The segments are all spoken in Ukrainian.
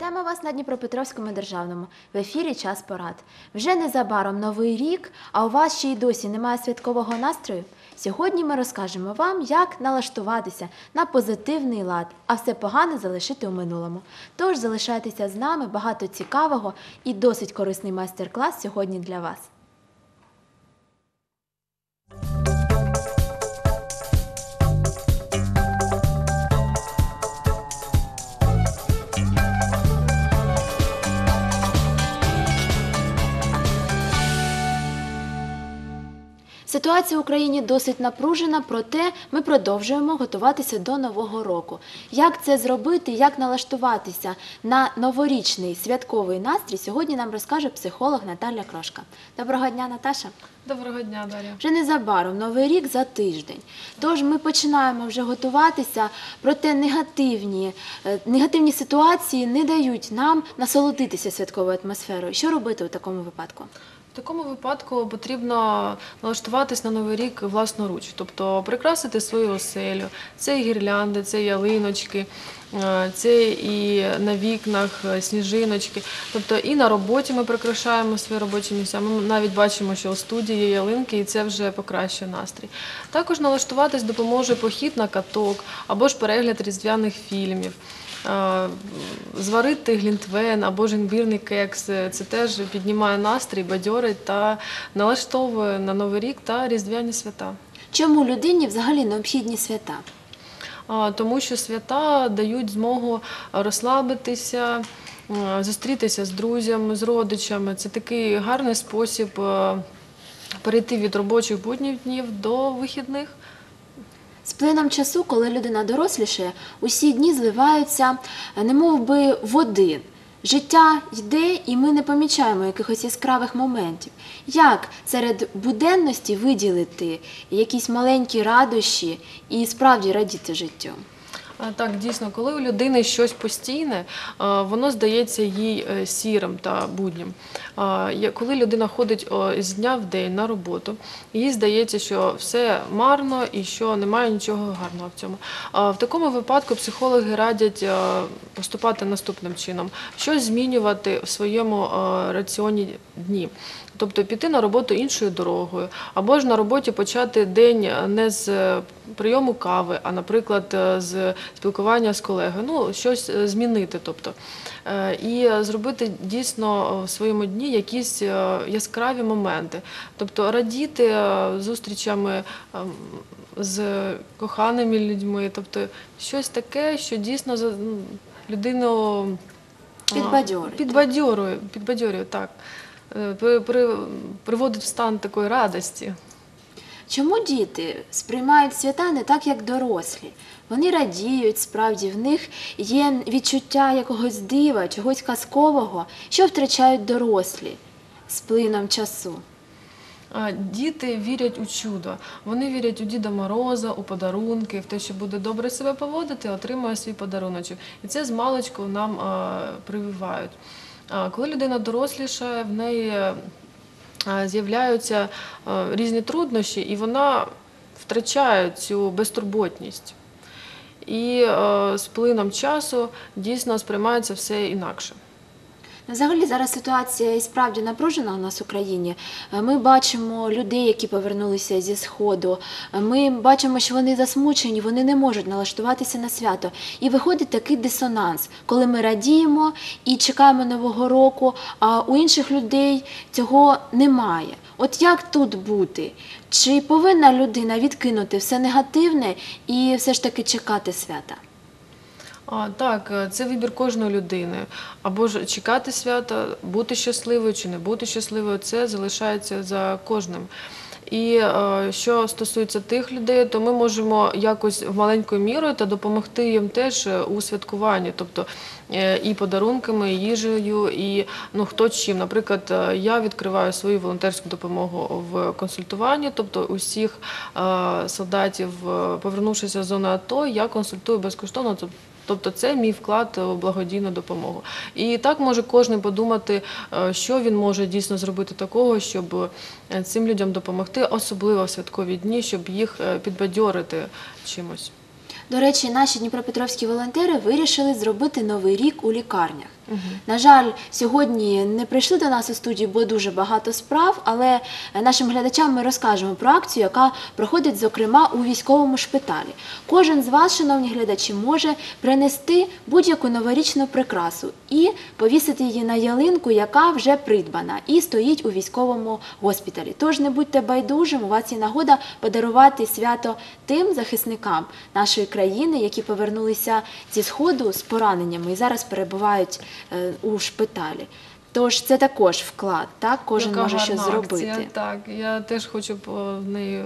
Вітаємо вас на Дніпропетровському державному. В ефірі час порад. Вже незабаром новий рік, а у вас ще й досі немає святкового настрою. Сьогодні ми розкажемо вам, як налаштуватися на позитивний лад, а все погане залишити у минулому. Тож залишайтеся з нами, багато цікавого і досить корисний майстер-клас сьогодні для вас. Ситуація в Україні досить напружена, проте ми продовжуємо готуватися до нового року. Як це зробити, як налаштуватися на новорічний святковий настрій, сьогодні нам розкаже психолог Наталя Крошка. Доброго дня, Наташа. Доброго дня, Дар'я. Вже незабаром новий рік за тиждень. Тож ми починаємо вже готуватися, проте негативні, е, негативні ситуації не дають нам насолодитися святковою атмосферою. Що робити у такому випадку? В такому випадку потрібно налаштуватись на новий рік власноруч, тобто прикрасити свою оселю. Це і гірлянди, це і ялиночки, е, це і на вікнах е, сніжиночки. Тобто і на роботі ми прикрашаємо свої робочі місця. Ми навіть бачимо, що у студії є ялинки, і це вже покращує настрій. Також налаштуватись допоможе похід на каток або ж перегляд різдвяних фільмів. Е, Зварити глінтвен або ж імбірний кекс це теж піднімає настрій, бадьорить та налаштовує на новий рік та різдвяні свята. Чому людині взагалі необхідні свята? Тому що свята дають змогу розслабитися, е, зустрітися з друзями, з родичами. Це такий гарний спосіб е, перейти від робочих будніх днів до вихідних. З плином часу, коли людина дорослішає, усі дні зливаються, е, немов би в один. Життя йде, і ми не помічаємо якихось яскравих моментів. Як серед буденності виділити якісь маленькі радощі і справді радіти життю? Так, дійсно, коли у людини щось постійне, воно здається їй е, сірим та буднім. Коли людина ходить з дня в день на роботу, їй здається, що все марно і що немає нічого гарного в цьому. В такому випадку психологи радять е, поступати наступним чином: щось змінювати в своєму е, раціоні дні. Тобто піти на роботу іншою дорогою, або ж на роботі почати день не з е, прийому кави, а, наприклад, е, з спілкування з колегою. Ну, щось е, змінити. Тобто. Е, І зробити дійсно в своєму дні якісь е, яскраві моменти. Тобто радіти е, зустрічами ем, з коханими людьми, тобто щось таке, що дійсно ну, людину а, Підбадьорить. Підбадьорює, підбадьорює, так. Е, при- при- Приводить в стан такої радості. Чому діти сприймають свята не так, як дорослі? Вони радіють, справді в них є відчуття якогось дива, чогось казкового, що втрачають дорослі з плином часу. Діти вірять у чудо. Вони вірять у Діда Мороза, у подарунки, в те, що буде добре себе поводити, отримує свій подаруночок. І це з маличку нам прививають. Коли людина доросліша, в неї е, з'являються різні труднощі, і вона втрачає цю безтурботність. І е, з плином часу дійсно сприймається все інакше. Взагалі зараз ситуація і справді напружена у нас в Україні. Е, Ми бачимо людей, які повернулися зі сходу. Е, Ми бачимо, що вони засмучені, вони не можуть налаштуватися на свято. І виходить такий дисонанс, коли ми радіємо і чекаємо нового року, а у інших людей цього немає. От як тут бути? Чи повинна людина відкинути все негативне і все ж таки чекати свята? А, так, е, це вибір кожної людини. Або ж чекати свята, бути щасливою чи не бути щасливою, це залишається за кожним. І е, що стосується тих людей, то ми можемо якось в маленькою мірою та допомогти їм теж е, у святкуванні, тобто і подарунками, і їжею, і ну хто чим. Наприклад, я відкриваю свою волонтерську допомогу в консультуванні, тобто усіх солдатів, повернувшись з зони АТО, я консультую безкоштовно. тобто Тобто це мій вклад в благодійну допомогу. І так може кожен подумати, е, що він може дійсно зробити такого, щоб е, цим людям допомогти, особливо в святкові дні, щоб їх е, підбадьорити чимось. До речі, наші дніпропетровські волонтери вирішили зробити новий рік у лікарнях. На жаль, сьогодні не прийшли до нас у студію, бо дуже багато справ, але е, нашим глядачам ми розкажемо про акцію, яка проходить, зокрема, у військовому шпиталі. Кожен з вас, шановні глядачі, може принести будь-яку новорічну прикрасу і повісити її на ялинку, яка вже придбана і стоїть у військовому госпіталі. Тож не будьте байдужим, у вас є нагода подарувати свято тим захисникам нашої країни, які повернулися зі сходу з пораненнями і зараз перебувають у шпиталі. Тож це також вклад, так кожен Яка може щось зробити. акція, так, я теж хочу по- в неї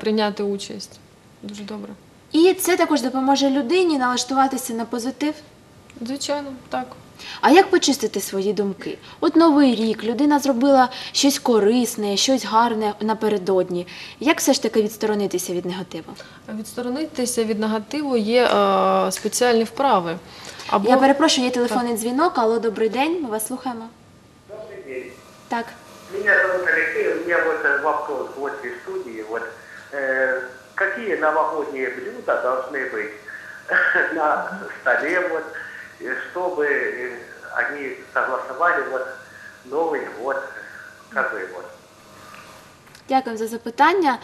прийняти участь. Дуже добре. І це також допоможе людині налаштуватися на позитив. Звичайно, так. А як почистити свої думки? От новий рік, людина зробила щось корисне, щось гарне напередодні. Як все ж таки відсторонитися від негативу? Відсторонитися від негативу є е, спеціальні вправи. Або Я перепрошую, є телефонний дзвінок. Алло, добрий день, ми вас слухаємо. Добрый день. Так. Меня зовут Алексей. У меня вот э, вопрос в гости студии. Вот, э, какие новогодние блюда должны быть на столе, вот, э, чтобы э, они согласовали вот, Новый год, как бы вот. Дякую за запитання.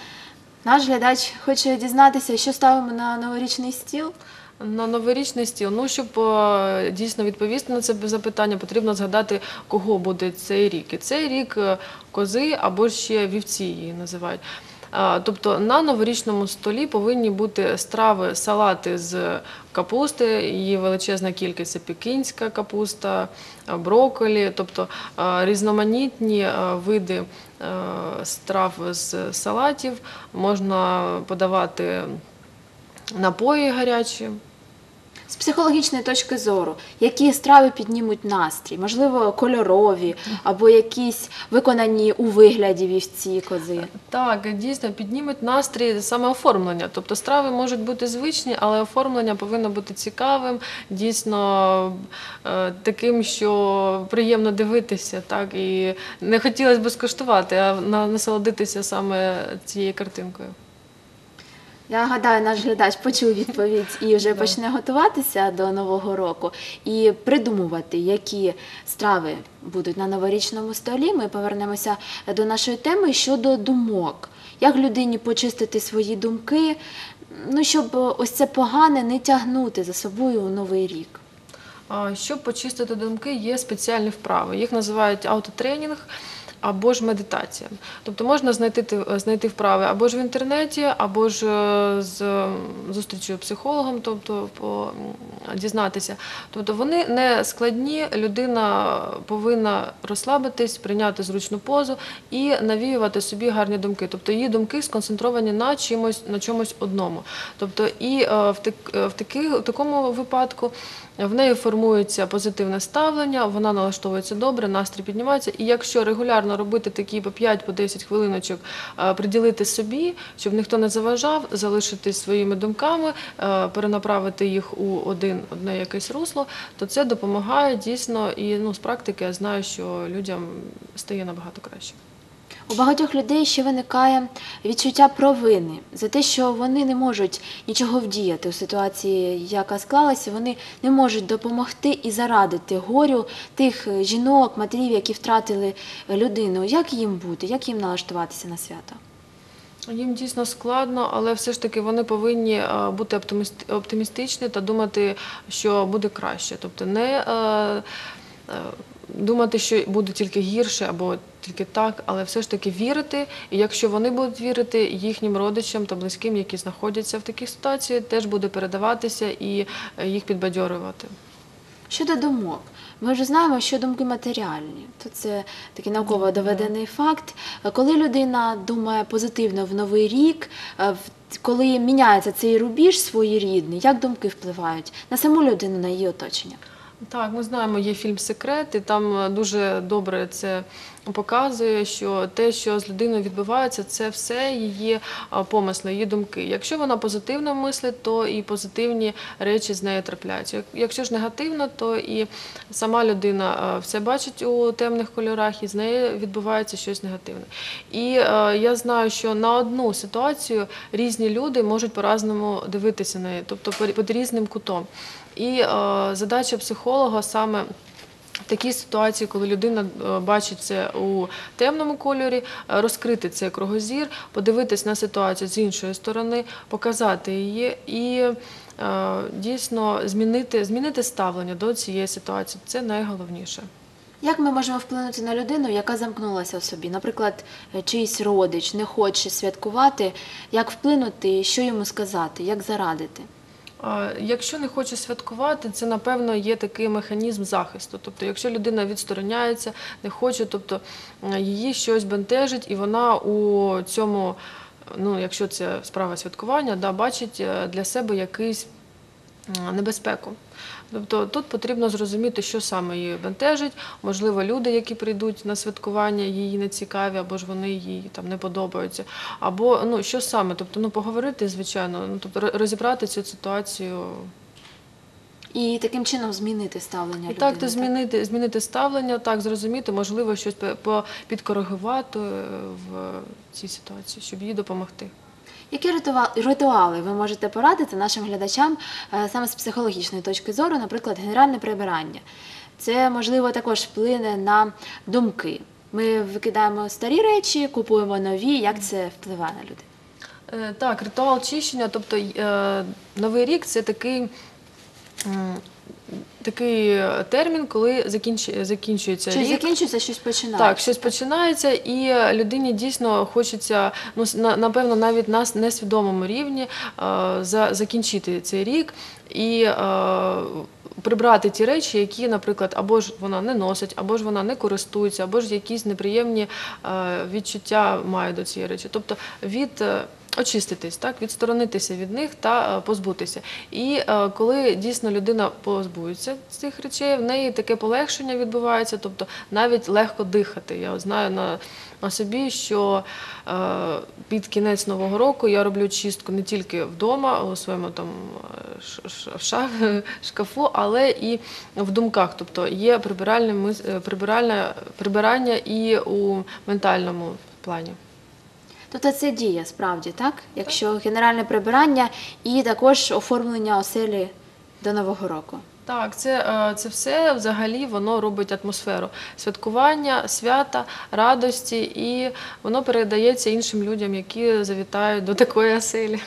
Наш глядач хоче дізнатися, що ставимо на новорічний стіл. На новорічний стіл, ну щоб е, дійсно відповісти на це запитання, потрібно згадати, кого буде цей рік. І цей рік е, кози або ще вівці її називають. Тобто на новорічному столі повинні бути страви, салати з капусти, її величезна кількість це пекінська капуста, е, брокколі, тобто різноманітні види страв з салатів можна подавати напої гарячі. З психологічної точки зору, які страви піднімуть настрій, можливо, кольорові або якісь виконані у вигляді вівці, кози. Так, дійсно піднімуть настрій саме оформлення. Тобто страви можуть бути звичні, але оформлення повинно бути цікавим, дійсно е, таким, що приємно дивитися, так і не хотілося б скуштувати, а насолодитися саме цією картинкою. Я гадаю, наш глядач почув відповідь і вже почне готуватися до нового року і придумувати, які страви будуть на новорічному столі. Ми повернемося до нашої теми щодо думок. Як людині почистити свої думки, ну щоб ось це погане не тягнути за собою у новий рік. Щоб почистити думки, є спеціальні вправи. Їх називають аутотренінг або ж медитація. Тобто можна знайти, знайти вправи або ж в інтернеті, або ж е, з м, зустрічю психологом, тобто по, дізнатися. Тобто вони не складні, людина повинна розслабитись, прийняти зручну позу і навіювати собі гарні думки. Тобто її думки сконцентровані на чимось, на чомусь одному. Тобто і е, в, в, таки, в такому випадку в неї формується позитивне ставлення, вона налаштовується добре, настрій піднімається. І якщо регулярно робити такі по 5-10 хвилиночок, е, приділити собі, щоб ніхто не заважав, залишитись своїми думками, е, перенаправити їх у один, одне якесь русло, то це допомагає дійсно. І ну, з практики я знаю, що людям стає набагато краще. У багатьох людей ще виникає відчуття провини за те, що вони не можуть нічого вдіяти у ситуації, яка склалася. Вони не можуть допомогти і зарадити горю тих жінок, матерів, які втратили людину. Як їм бути, як їм налаштуватися на свято? Їм дійсно складно, але все ж таки вони повинні е, бути оптиміст- оптимістичні та думати, що буде краще. Тобто не е, е, думати, що буде тільки гірше або тільки так, але все ж таки вірити. І якщо вони будуть вірити їхнім родичам та близьким, які знаходяться в такій ситуації, теж буде передаватися і е, їх підбадьорювати. Щодо думок, ми вже знаємо, що думки матеріальні. То це такий науково доведений факт. Коли людина думає позитивно в новий рік, е, коли міняється цей рубіж своєрідний, як думки впливають на саму людину, на її оточення? Так, ми знаємо, є фільм Секрет, і там е, дуже добре це показує, що те, що з людиною відбувається, це все її помисли, її думки. Якщо вона позитивно мислить, то і позитивні речі з нею трапляються. Якщо ж негативно, то і сама людина все бачить у темних кольорах, і з нею відбувається щось негативне. І е, я знаю, що на одну ситуацію різні люди можуть по-разному дивитися на неї, тобто під- різним кутом. І е, задача психолога саме Такі ситуації, коли людина е, бачить це у темному кольорі, е, розкрити цей кругозір, подивитись на ситуацію з іншої сторони, показати її і е, дійсно змінити, змінити ставлення до цієї ситуації. Це найголовніше. Як ми можемо вплинути на людину, яка замкнулася в собі? Наприклад, чийсь родич не хоче святкувати. Як вплинути, що йому сказати, як зарадити? Якщо не хоче святкувати, це напевно є такий механізм захисту. Тобто, якщо людина відстороняється, не хоче, тобто її щось бентежить, і вона у цьому, ну якщо це справа святкування, да, бачить е, для себе якийсь небезпеку. Тобто тут потрібно зрозуміти, що саме її бентежить. Можливо, люди, які прийдуть на святкування, її не цікаві, або ж вони їй там не подобаються. Або ну що саме, тобто ну поговорити, звичайно, ну тобто розібрати цю ситуацію. І таким чином змінити ставлення І людини. так, то змінити, змінити ставлення, так зрозуміти, можливо, щось підкоригувати е, в цій ситуації, щоб їй допомогти. Які ритуали ви можете порадити нашим глядачам е, саме з психологічної точки зору, наприклад, генеральне прибирання? Це можливо також вплине на думки. Ми викидаємо старі речі, купуємо нові. Як це впливає на людей? Е, Так, ритуал чищення, тобто е, Новий рік це такий. Такий термін, коли закінч... закінчується Щось рік. закінчується, щось починається. Так, щось починається, і людині дійсно хочеться, ну напевно, навіть на несвідомому рівні е, за, закінчити цей рік і е, прибрати ті речі, які, наприклад, або ж вона не носить, або ж вона не користується, або ж якісь неприємні е, відчуття має до цієї речі. Тобто від е, очиститись, так, відсторонитися від них та е, позбутися. І е, коли дійсно людина позбується цих речей, в неї таке полегшення відбувається, тобто навіть легко дихати. Я знаю на, на собі, що е, під кінець нового року я роблю чистку не тільки вдома, у своєму там е, ш- ш- ша- шкафу, але і в думках. Тобто є прибиральне прибиральне прибирання і у ментальному плані. Тобто це діє справді, так? Якщо генеральне прибирання і також оформлення оселі до Нового року. Так, це, е, це все взагалі воно робить атмосферу святкування, свята, радості, і воно передається іншим людям, які завітають до такої оселі.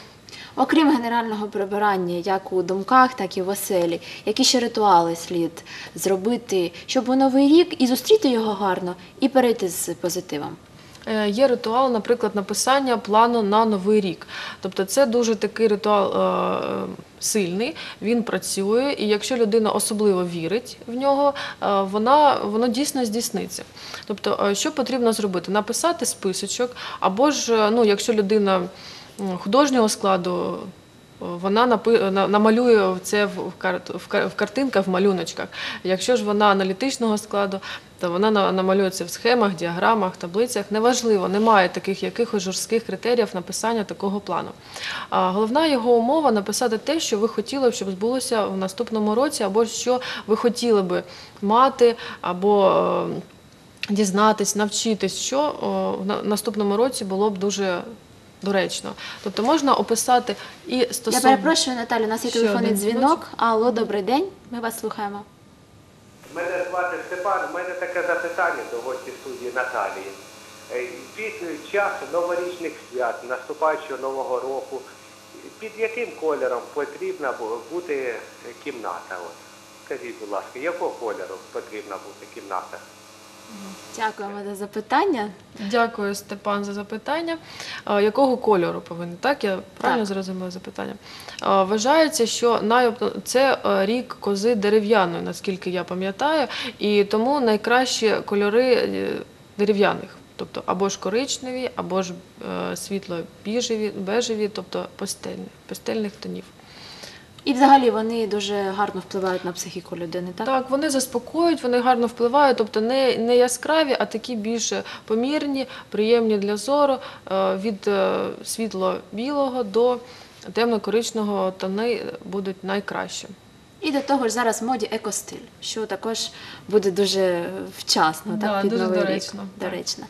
Окрім генерального прибирання, як у думках, так і в оселі, які ще ритуали слід зробити, щоб у новий рік і зустріти його гарно, і перейти з позитивом. Е, Є ритуал, наприклад, написання плану на новий рік. Тобто це дуже такий ритуал е, сильний, він працює, і якщо людина особливо вірить в нього, е, вона, воно дійсно здійсниться. Тобто, що потрібно зробити? Написати списочок, або ж, ну, якщо людина художнього складу. Вона намалює це в в в кар- в картинках, в малюночках. Якщо ж вона аналітичного складу, то вона на- намалює це в схемах, діаграмах, таблицях. Неважливо, немає таких якихось жорстких критеріїв написання такого плану. А головна його умова написати те, що ви хотіли б, щоб збулося в наступному році, або що ви хотіли би мати, або е, дізнатись, навчитись, що в наступному році було б дуже доречно. Тобто можна описати і Я стосовно. перепрошую, Наталю, у нас є Ще телефонний один дзвінок. Алло, добрий день. Ми вас слухаємо. Мене звати Степан. У мене таке запитання до гості студії Наталії. Е, Під час новорічних свят, наступаючого нового року, під яким кольором потрібна бу- бути кімната? От? Скажіть, будь ласка, якого кольору потрібна бути кімната? Дякуємо за запитання. Дякую, Степан, за запитання. А, Якого кольору повинен? Так, я правильно зрозуміла запитання. А, Вважається, що найоп- це е, рік кози дерев'яної, наскільки я пам'ятаю, і тому найкращі кольори е, дерев'яних. Тобто або ж коричневі, або ж е, світло-біжеві, бежеві, тобто пастельні, пастельних тонів. І взагалі вони дуже гарно впливають на психіку людини, так? Так, вони заспокоюють, вони гарно впливають, тобто не, не яскраві, а такі більш помірні, приємні для зору, е, від е, світло-білого до темно-коричного тони будуть найкраще. І до того ж зараз в моді екостиль, що також буде дуже вчасно, Да, так, під дуже новий доречно, рік. так. Доречно.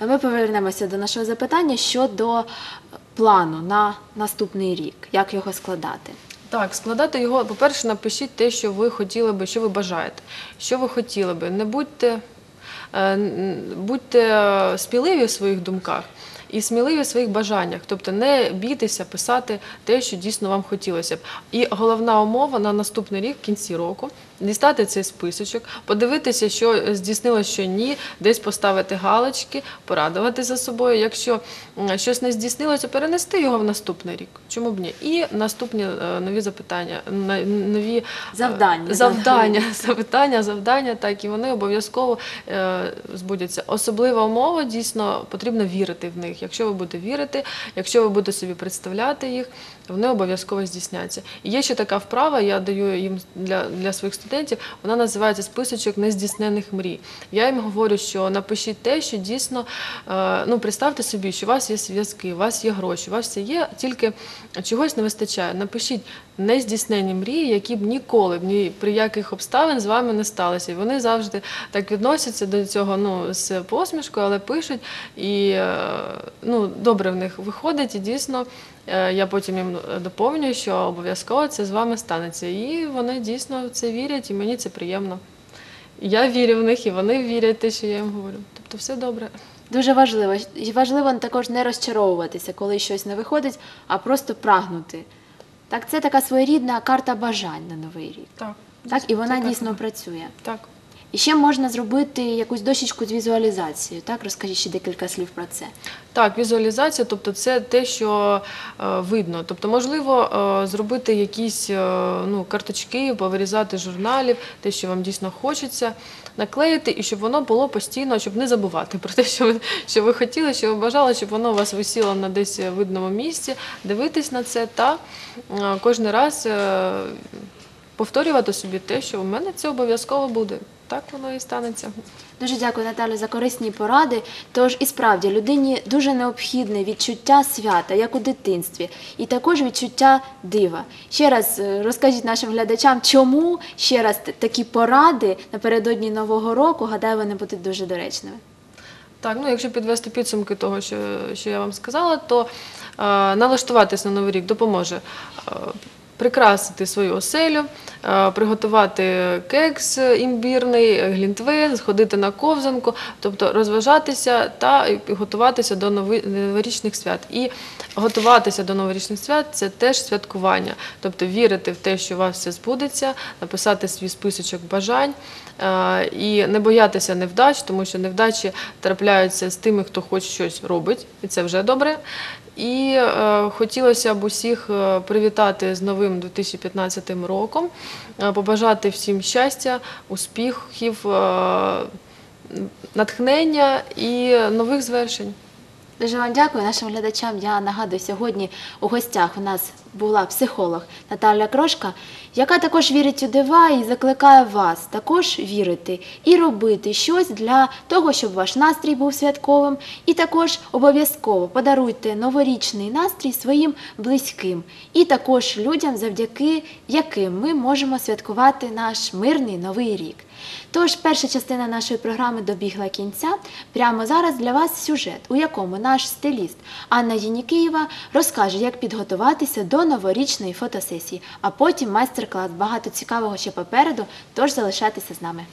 Ми повернемося до нашого запитання щодо плану на наступний рік, як його складати. Так, складати його, по-перше, напишіть те, що ви хотіли би, що ви бажаєте, що ви хотіли би. Не будьте, е, будьте е, сміливі в своїх думках і сміливі в своїх бажаннях. Тобто не бійтеся писати те, що дійсно вам хотілося б. І головна умова на наступний рік, в кінці року, дістати цей списочок, подивитися, що здійснилося, що ні, десь поставити галочки, порадувати за собою. Якщо щось не здійснилося, перенести його в наступний рік. Чому б ні? І наступні е, нові запитання, нові е, Завдання, завдання, запитання, завдання, так і вони обов'язково е, збудяться. Особлива умова дійсно потрібно вірити в них. Якщо ви будете вірити, якщо ви будете собі представляти їх, вони обов'язково здійсняться. І є ще така вправа, я даю їм для, для своїх студентів. Вона називається списочок нездійснених мрій. Я їм говорю, що напишіть те, що дійсно е, ну представте собі, що у вас є зв'язки, у вас є гроші, у вас все є, тільки чогось не вистачає. Напишіть нездійснені мрії, які б ніколи ні при яких обставин з вами не сталося. І вони завжди так відносяться до цього ну, з посмішкою, але пишуть. І е, ну, добре в них виходить, і дійсно я потім їм доповнюю, що обов'язково це з вами станеться. І вони дійсно в це вірять, і мені це приємно. Я вірю в них, і вони вірять те, що я їм говорю. Тобто все добре. Дуже важливо. І важливо також не розчаровуватися, коли щось не виходить, а просто прагнути. Так, це така своєрідна карта бажань на новий рік. Так. Так, і вона Це дійсно так. працює. Так. І ще можна зробити якусь дощечку з візуалізацією. Так, розкажіть ще декілька слів про це. Так, візуалізація, тобто це те, що е, видно. Тобто, можливо, е, зробити якісь е, ну, карточки, повирізати журналів, те, що вам дійсно хочеться, наклеїти, і щоб воно було постійно, щоб не забувати про те, що ви, що ви хотіли, що ви бажали, щоб воно у вас висіло на десь видному місці, дивитись на це та е, кожен раз е, повторювати собі те, що у мене це обов'язково буде. Так воно і станеться. Дуже дякую, Наталю, за корисні поради. Тож і справді людині дуже необхідне відчуття свята, як у дитинстві, і також відчуття дива. Ще раз е, розкажіть нашим глядачам, чому ще раз такі поради напередодні нового року, гадаю, вони будуть дуже доречними. Так, ну якщо підвести підсумки того, що, що я вам сказала, то е, налаштуватись на новий рік допоможе. Прикрасити свою оселю, е, приготувати кекс імбірний, глінтвейн, сходити на ковзанку, тобто розважатися та готуватися до новорічних свят. І готуватися до новорічних свят це теж святкування, тобто вірити в те, що у вас все збудеться, написати свій списочок бажань е, і не боятися невдач, тому що невдачі трапляються з тими, хто хоч щось робить, і це вже добре. І е, хотілося б усіх е, привітати з новим 2015 роком, е, побажати всім щастя, успіхів, е, натхнення і нових звершень. Дуже вам дякую нашим глядачам. Я нагадую, сьогодні у гостях у нас була психолог Наталя Крошка, яка також вірить у дива і закликає вас також вірити і робити щось для того, щоб ваш настрій був святковим. І також обов'язково подаруйте новорічний настрій своїм близьким і також людям, завдяки яким ми можемо святкувати наш мирний новий рік. Тож перша частина нашої програми добігла кінця. Прямо зараз для вас сюжет, у якому наш стиліст Анна Єнікієва розкаже, як підготуватися до новорічної фотосесії, а потім майстер-клас. Багато цікавого ще попереду, тож залишайтеся з нами.